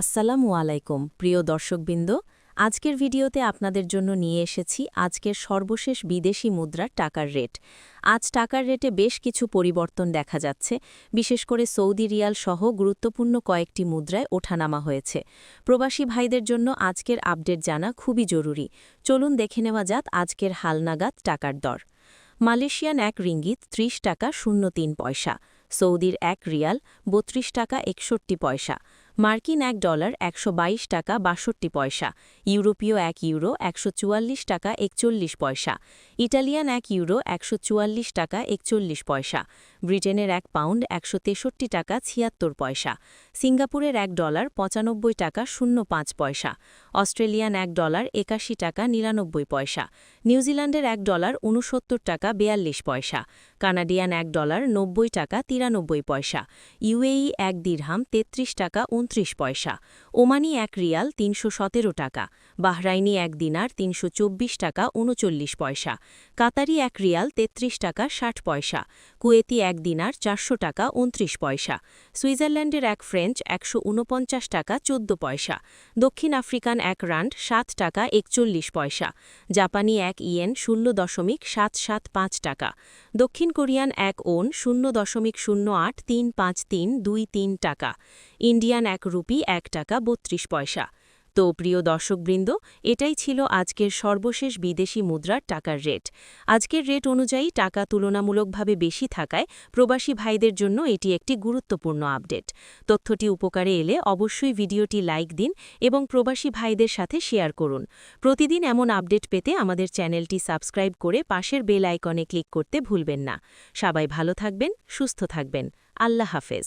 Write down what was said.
আসসালামু আলাইকুম, প্রিয় দর্শকবৃন্দ। আজকের ভিডিওতে আপনাদের জন্য নিয়ে এসেছি আজকের সর্বশেষ বিদেশি মুদ্রার টাকার রেট। আজ টাকার রেটে বেশ কিছু পরিবর্তন দেখা যাচ্ছে। বিশেষ করে সৌদি রিয়াল সহ গুরুত্বপূর্ণ কয়েকটি মুদ্রায় ওঠানামা হয়েছে। প্রবাসী ভাইদের জন্য আজকের আপডেট জানা খুবই জরুরি। চলুন দেখে নেওয়া যাক আজকের হালনাগাদ টাকার দর। মালয়েশিয়ান এক রিঙ্গিত ত্রিশ টাকা শূন্য তিন পয়সা, সৌদির এক রিয়াল বত্রিশ টাকা একষট্টি পয়সা মার্কিন এক ডলার একশো বাইশ টাকা বাষট্টি পয়সা, ইউরোপীয় এক ইউরো একশো চুয়াল্লিশ টাকা একচল্লিশ পয়সা, ইটালিয়ান এক ইউরো একশো চুয়াল্লিশ টাকা একচল্লিশ পয়সা, ব্রিটেনের এক পাউন্ড একশো তেষট্টি টাকা ছিয়াত্তর পয়সা, সিঙ্গাপুরের এক ডলার পঁচানব্বই টাকা শূন্য পাঁচ পয়সা, অস্ট্রেলিয়ান এক ডলার একাশি টাকা নিরানব্বই পয়সা নিউজিল্যান্ডের এক ডলার উনসত্তর টাকা বেয়াল্লিশ পয়সা, কানাডিয়ান এক ডলার নব্বই টাকা তিরানব্বই পয়সা, ইউএই এক দিরহাম তেত্রিশ টাকা উনত্রিশ পয়সা, ওমানি এক রিয়াল তিনশো সতেরো টাকা, বাহরাইনি এক দিনার তিনশো চব্বিশ টাকা উনচল্লিশ পয়সা, কাতারি এক রিয়াল তেত্রিশ টাকা ষাট পয়সা, কুয়েতি এক দিনার চারশো টাকা উনত্রিশ পয়সা, সুইজারল্যান্ডের এক ফ্রেঞ্চ একশো ঊনপঞ্চাশ টাকা চোদ্দ পয়সা, দক্ষিণ আফ্রিকান এক রান্ড সাত টাকা একচল্লিশ পয়সা, জাপানি এক ইয়েন শূন্য দশমিক সাত সাত পাঁচ টাকা। দক্ষিণ কোরিয়ান এক ওন শূন্য দশমিক শূন্য আট তিন পাঁচ তিন দুই তিন টাকা। ইন্ডিয়ান এক রুপি এক টাকা বত্রিশ পয়সা। তো প্রিয় দর্শকবৃন্দ, এটাই ছিল আজকের সর্বশেষ বিদেশি মুদ্রার টাকার রেট। আজকের রেট অনুযায়ী টাকা তুলনামূলকভাবে বেশি থাকায় প্রবাসী ভাইদের জন্য এটি একটি গুরুত্বপূর্ণ আপডেট। তথ্যটি উপকারে এলে অবশ্যই ভিডিওটি লাইক দিন এবং প্রবাসী ভাইদের সাথে শেয়ার করুন। প্রতিদিন এমন আপডেট পেতে আমাদের চ্যানেলটি সাবস্ক্রাইব করে পাশের বেল আইকনে ক্লিক করতে ভুলবেন না। সবাই ভালো থাকবেন, সুস্থ থাকবেন। আল্লাহ হাফেজ।